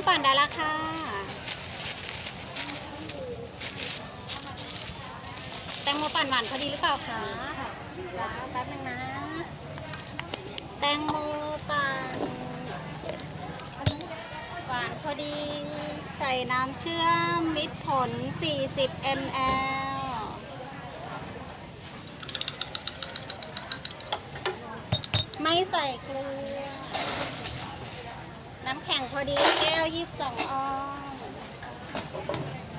มปั่นได้แล้วค่ะแตงโมปั่นหวานพอดีหรือเปล่าคะจ้าแป๊บนึงนะ แตงโมปั่นหวานพอดี ใส่น้ำเชื่อมมิตรผล 40 ml ไม่ใส่เกลือ น้ำแข็งพอดี แก้ว22ออนน้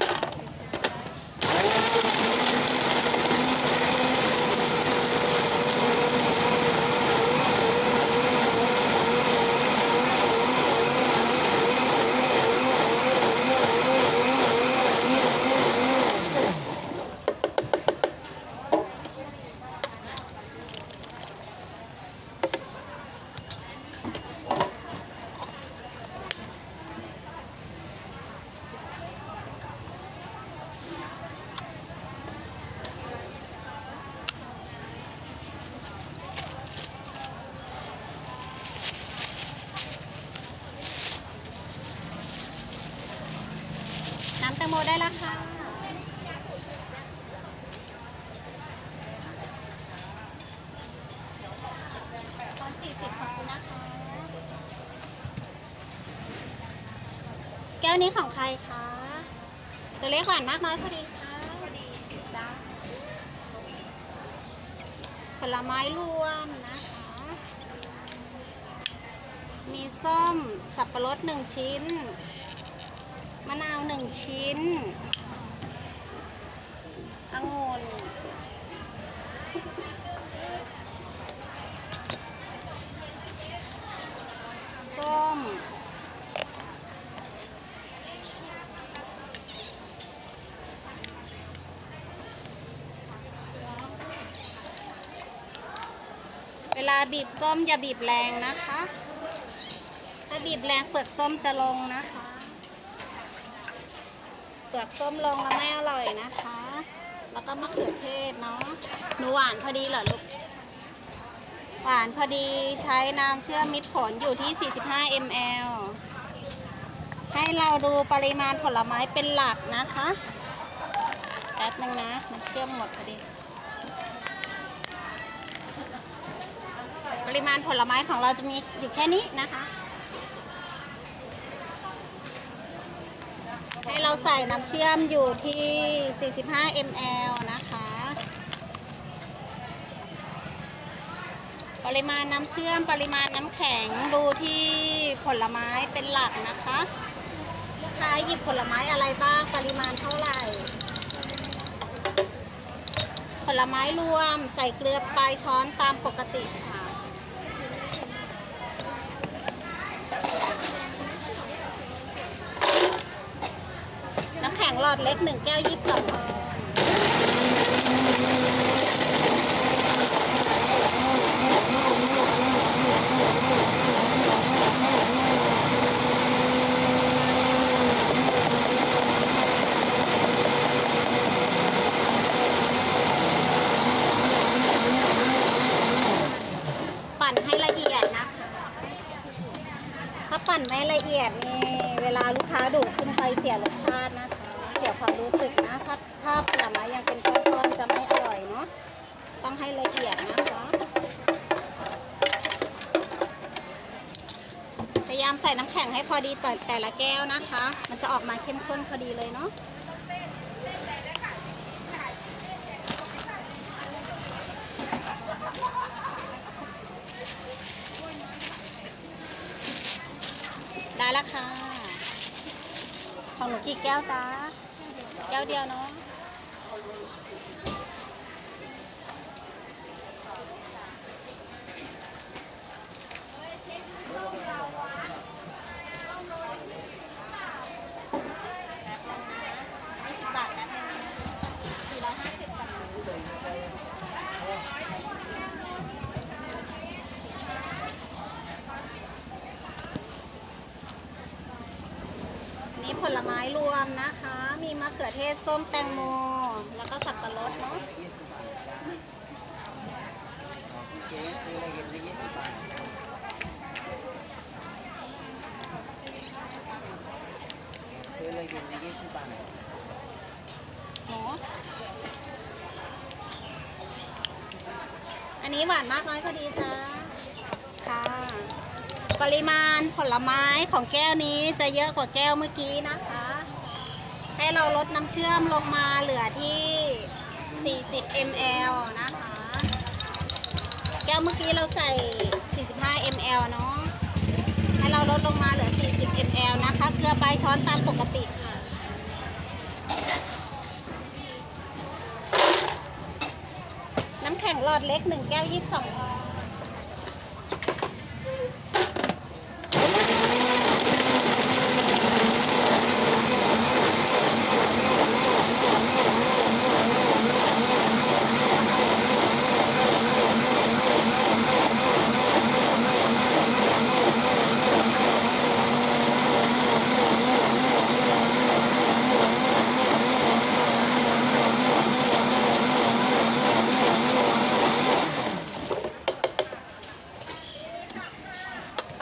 โมได้แล้วค่ะตอน40ขอบคุณนะคะ แก้วนี้ของใครคะ ตัวเล็กหวานมากน้อยพอดีค่ะพอดีจ้าผลไม้รวมนะคะ มีส้มสับปะรดหนึ่งชิ้นะนาวหนึ่งชิ้นองุ่นส้ม เวลาบีบส้มอย่าบีบแรงนะคะ ถ้าบีบแรงเปลือกส้มจะลงนะคะ เปลือกส้มลงแล้วไม่อร่อยนะคะ แล้วก็มะเขือเทศเนาะ หนูหวานพอดีเหรอลูก หวานพอดีใช้น้ำเชื่อมมิตรผลอยู่ที่ 45 ml ให้เราดูปริมาณผลไม้เป็นหลักนะคะ แป๊บนึงนะ น้ำเชื่อมหมดพอดี ปริมาณผลไม้ของเราจะมีอยู่แค่นี้นะคะ ให้เราใส่น้ำเชื่อมอยู่ที่ 45 ml นะคะ ปริมาณน้ำเชื่อมปริมาณน้ำแข็งดูที่ผลไม้เป็นหลักนะคะลูกค้าหยิบผลไม้อะไรบ้าง ปริมาณเท่าไหร่ ผลไม้รวมใส่เกลือปลายช้อนตามปกติค่ะ น้ำแข็ง หลอดเล็ก1แก้ว22องอนปั่นให้ละเอียดนะคะถ้าปั่นไม่ละเอียดนี่เวลาลูกค้าดูดขึ้นไปเสียรสชาตินะคะ เสียความรู้สึกนะถ้าถ้าผลไม้ยังเป็นก้อนๆจะไม่อร่อยเนาะต้องให้ละเอียดนะคะพยายามใส่น้ำแข็งให้พอดีต่อแต่ละแก้วนะคะ มันจะออกมาเข้มข้นพอดีเลยเนาะได้แล้วค่ะของหนูกี่แก้วจ้า แก้วเดียวเนาะยี่สิบบาทนะสี่ร้อยห้าสิบบาทนี่ผลไม้รวมนะ มีมะเขือเทศส้มแตงโม แล้วก็สับปะรดเนาะซื้ออะไรกินได้ยี่สิบบาทเย็นในยี่สิบบาทโหอันนี้หวานมากน้อยก็ดีจ้าค่ะ ปริมาณผลไม้ของแก้วนี้จะเยอะกว่าแก้วเมื่อกี้นะคะ ให้เราลดน้ำเชื่อมลงมาเหลือที่ 40 ml นะคะ แก้วเมื่อกี้เราใส่ 45 ml เนาะ ให้เราลดลงมาเหลือ 40 ml นะคะ เกลือปลายช้อนตามปกติค่ะน้ำแข็งหลอดเล็ก 1 แก้ว 22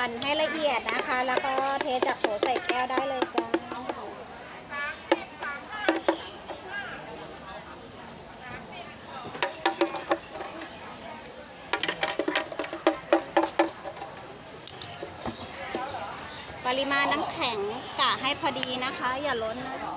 ่นให้ละเอียดนะคะ แล้วก็เทจากโถใส่แก้วได้เลยจ้าปริมาณน้ำแข็งกะให้พอดีนะคะ อย่าล้นนะ